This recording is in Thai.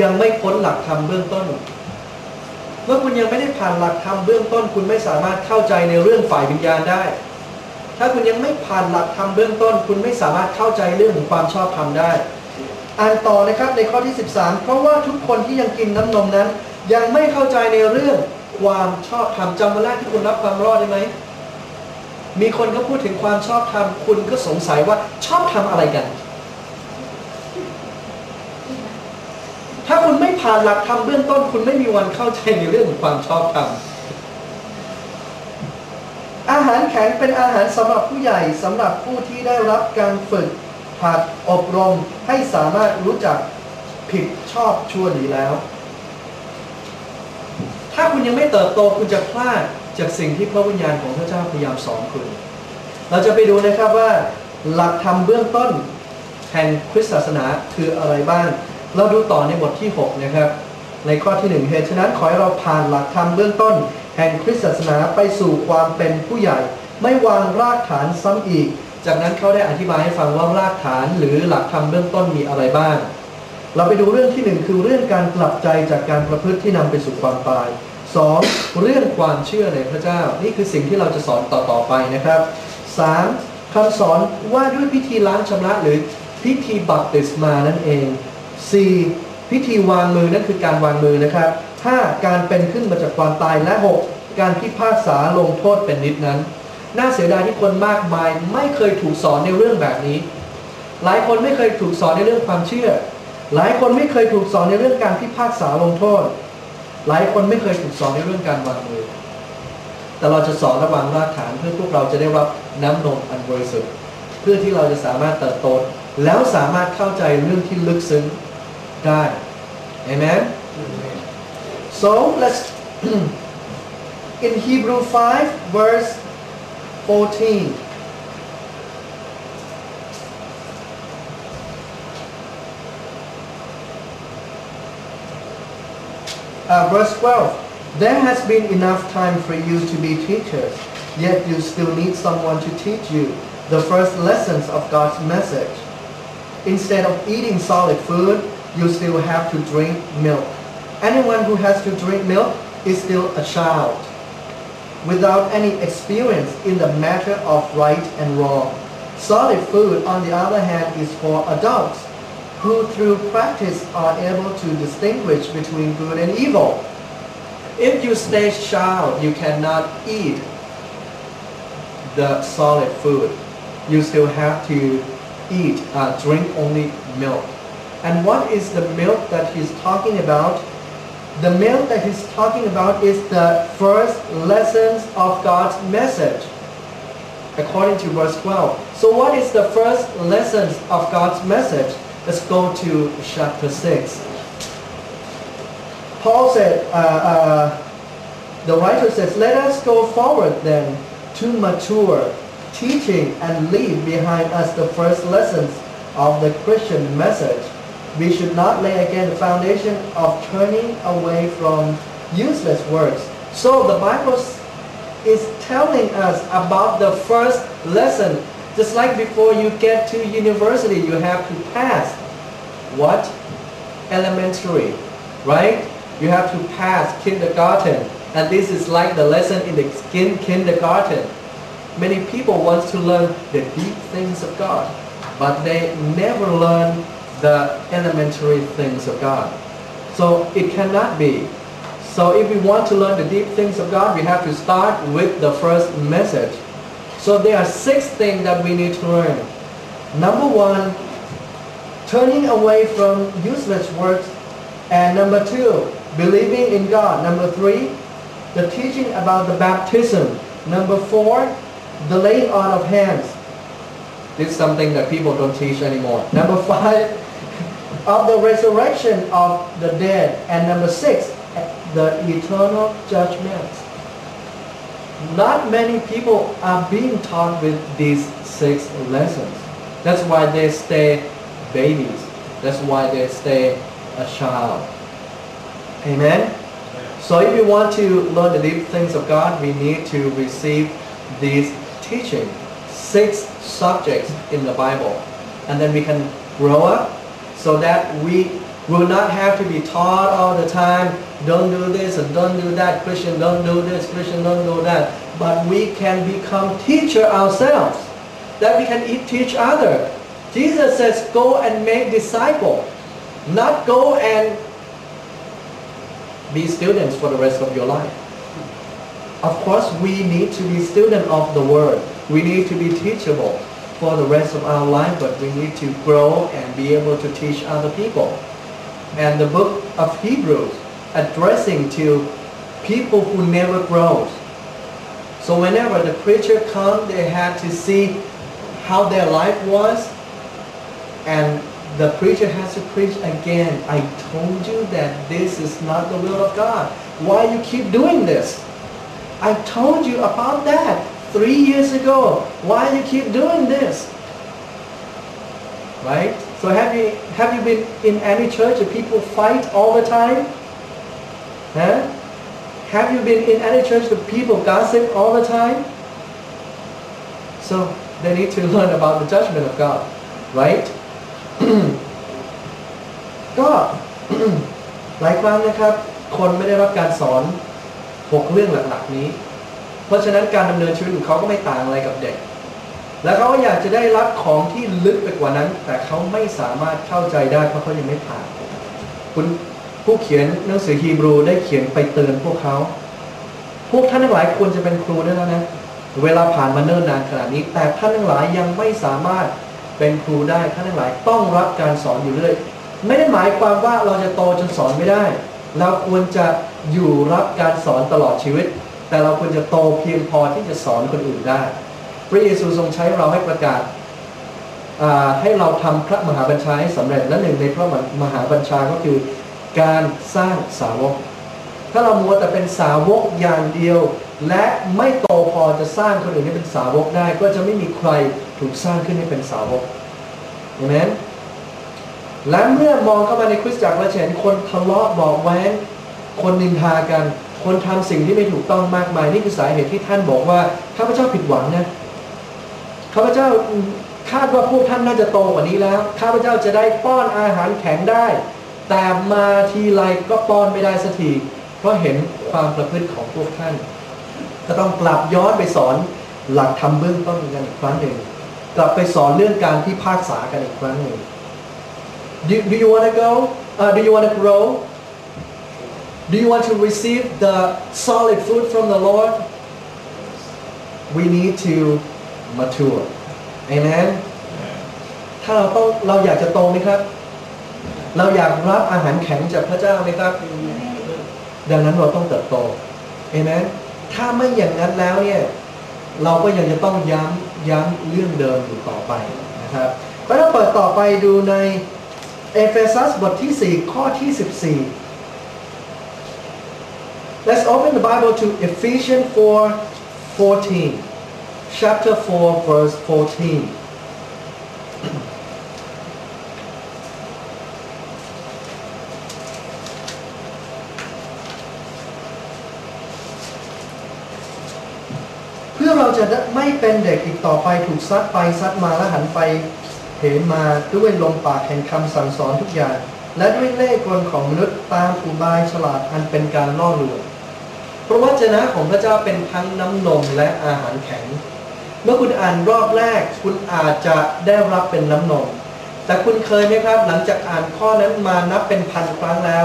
ยังไม่พ้นหลักธรรมเบื้องต้น เมื่อคุณยังไม่ได้ผ่านหลักธรรมเบื้องต้น คุณไม่สามารถเข้าใจในเรื่องฝ่ายวิญญาณได้ ถ้าคุณยังไม่ผ่านหลักธรรมเบื้องต้น คุณไม่สามารถเข้าใจเรื่องของความชอบธรรมได้ อ่านต่อนะครับในข้อที่ 13 เพราะว่าทุกคนที่ยังกินน้ำนมนั้น ยังไม่เข้าใจในเรื่องความชอบธรรมจำวันแรกที่คุณรับความรอดได้ไหม มีคนก็พูดถึงความชอบธรรม คุณก็สงสัยว่าชอบธรรมอะไรกัน ถ้าคุณไม่ผ่านหลักธรรมเบื้องต้น คุณไม่มีวันเข้าใจในเรื่องของความชอบธรรมอาหารแข็งเป็นอาหารสำหรับผู้ใหญ่สำหรับผู้ที่ได้รับการฝึกหัดอบรมให้สามารถรู้จักผิดชอบชั่วดีแล้ว ถ้าคุณยังไม่เติบโตคุณจะพลาดจากสิ่งที่พระวิญญาณของพระเจ้าพยายามสอนคุณ เราจะไปดูนะครับว่า หลักธรรมเบื้องต้นแห่งคริสตศาสนาคืออะไรบ้าง เราดูต่อในบทที่ 6 นะครับ ในข้อที่หนึ่งเหตุฉะนั้นขอให้เราผ่านหลักธรรมเบื้องต้น แห่งคริสตศาสนาไปสู่ความเป็นผู้ใหญ่ ไม่วางรากฐานซ้ำอีก จากนั้นเขาได้อธิบายให้ฟังว่ารากฐานหรือหลักธรรมเบื้องต้นมีอะไรบ้าง เราไปดูเรื่องที่หนึ่งคือเรื่องการกลับใจจากการประพฤติที่นำไปสู่ความตายสองเรื่องความเชื่อในพระเจ้า นี่คือสิ่งที่เราจะสอนต่อๆไปนะครับสามคำสอนว่าด้วยพิธีล้างชำระหรือพิธีบัพติศมานั่นเอง 4. พิธีวางมือนั่นคือการวางมือนะครับ 5. การเป็นขึ้นมาจากความตายและ 6. การพิพากษาลงโทษเป็นนิดนั้น น่าเสียดายที่คนมากมายไม่เคยถูกสอนในเรื่องแบบนี้ หลายคนไม่เคยถูกสอนในเรื่องความเชื่อ หลายคนไม่เคยถูกสอนในเรื่องการพิพากษาลงโทษ หลายคนไม่เคยถูกสอนในเรื่องการวางมือ แต่เราจะสอนระหว่างรากฐานเพื่อพวกเราจะได้รับน้ำนมอันบริสุทธิ์เพื่อที่เราจะสามารถเติบโตแล้วสามารถเข้าใจเรื่องที่ลึกซึ้ง ได้ Amen? So let's in Hebrew 5 verse 14 Uh, verse 12 There has been enough time for you to be teachers, yet you still need someone to teach you the first lessons of God's message. Instead of eating solid food, you still have to drink milk. Anyone who has to drink milk is still a child, without any experience in the matter of right and wrong. Solid food, on the other hand, is for adults who through practice are able to distinguish between good and evil. If you stay child, you cannot eat the solid food. You still have to eat, uh, drink only milk. And what is the milk that he's talking about? The milk that he's talking about is the first lessons of God's message, according to verse 12. So what is the first lessons of God's message? Let's go to chapter 6. Paul said, uh, uh, the writer says, let us go forward then to mature, teaching and leave behind us the first lessons of the Christian message. We should not lay again the foundation of turning away from useless works. So the Bible is telling us about the first lesson. Just like before you get to university, you have to pass what? Elementary, right? You have to pass kindergarten. And this is like the lesson in the kin- kindergarten. Many people want to learn the deep things of God, but they never learn the elementary things of God. So it cannot be. So if we want to learn the deep things of God, we have to start with the first message. So there are six things that we need to learn. Number one, turning away from useless works. And number two, believing in God. Number three, the teaching about the baptism. Number four, the laying on of hands. This is something that people don't teach anymore. Number five, of the resurrection of the dead. And number six, the eternal judgment. Not many people are being taught with these six lessons. That's why they stay babies. That's why they stay a child. Amen? So if we want to learn the deep things of God, we need to receive these teaching. Six subjects in the Bible. And then we can grow up so that we will not have to be taught all the time. Don't do this and don't do that. Christian, don't do this. Christian, don't do that. But we can become teacher ourselves. That we can teach other. Jesus says, go and make disciple, not go and be students for the rest of your life. Of course, we need to be student of the word. We need to be teachable for the rest of our life, but we need to grow and be able to teach other people. And the book of Hebrews addressing to people who never grows. So whenever the preacher come, they had to see how their life was, and the preacher has to preach again. I told you that this is not the will of God. Why you keep doing this? I told you about that three years ago. Why you keep doing this? Right? So have you have you been in any church where people fight all the time? Huh? Have you been in any church where people gossip all the time? So they need to learn about the judgment of God, right? ก็ หลายครั้งนะครับ คนไม่ได้รับการสอน 6 เรื่องหลักๆนี้ เพ ราะฉะนั้นการดำเนินชีวิตของเขาก็ไม่ต่างอะไรกับเด็ก แล้วเขาก็อยากจะได้รับของที่ลึกไปกว่านั้น แต่เขาไม่สามารถเข้าใจได้เพราะเขายังไม่ผ่านคุณผู้เขียนหนังสือฮีบรูได้เขียนไปเตือนพวกเขา พวกท่านทั้งหลายควรจะเป็นครูได้แล้วนะ เวลาผ่านมาเนิ่นนานขนาดนี้ แต่ท่านทั้งหลายยังไม่สามารถเป็นครูได้ ท่านทั้งหลายต้องรับการสอนอยู่เรื่อย ไม่ได้หมายความว่าเราจะโตจนสอนไม่ได้ เราควรจะอยู่รับการสอนตลอดชีวิต แต่เราควรจะโตเพียงพอที่จะสอนคนอื่นได้ พระเยซูทรงใช้เราให้ประกาศาให้เราทำพระมหาบัญชาให้สำเร็จและหนึ่งในพระมหาบัญชาก็คือการสร้างสาวก ถ้าเรามัวแต่เป็นสาวกอย่างเดียว และไม่โตพอจะสร้างคนอื่นให้เป็นสาวกได้ ก็จะไม่มีใครถูกสร้างขึ้นให้เป็นสาวกเห็นไหมและเมื่อมองเข้ามาในคริสตจักรเราจะเห็นคนทะเลาะบอกแว้งคนนินทากัน คนทำสิ่งที่ไม่ถูกต้องมากมาย นี่คือสาเหตุที่ท่านบอกว่าข้าพเจ้าผิดหวังนะข้าพเจ้าคาดว่าพวกท่านน่าจะโตกว่านี้แล้ว ข้าพเจ้าจะได้ป้อนอาหารแข็งได้ แต่มาทีไรก็ป้อนไม่ได้สักที เพราะเห็นความประพฤติของพวกท่าน ก็ต้องกลับย้อนไปสอนหลักธรรมเบื้องต้นกันอีกครั้งหนึ่ง กลับไปสอนเรื่องการพิพากษากันอีกครั้งหนึ่ง Do, do you want to go? Uh, do you want to grow? Do you want to receive the solid food from the Lord? We need to mature. Amen. ถ้าเราต้องเราอยากจะโตไหมครับ เราอยากรับอาหารแข็งจากพระเจ้าไหมครับ ดังนั้นเราต้องเติบโตเอเมนถ้าไม่อย่างนั้นแล้วเนี่ยเราก็ยังจะต้องย้ำย้ำเรื่องเดิมอยู่ต่อไปนะครับก็ถ้าเปิดต่อไปดูในเอเฟซัสบทที่ 4 ข้อที่ 14 Let's open the Bible to Ephesians 4 14 chapter 4 verse 14เพื่อเราจะไม่เป็นเด็กอีกต่อไปถูกซัดไปซัดมาและหันไปเห็นมาด้วยลมปากแห่งคำสั่งสอนทุกอย่าง และด้วยเล่ห์กลของมนุษย์ตามอุบายฉลาดอันเป็นการล่อลวง ระวจนะของพระเจ้าเป็นทั้งน้ำนมและอาหารแข็ง เมื่อคุณอ่านรอบแรก คุณอาจจะได้รับเป็นน้ำนม แต่คุณเคยไหมครับ หลังจากอ่านข้อนั้นมานับเป็นพันครั้งแล้ว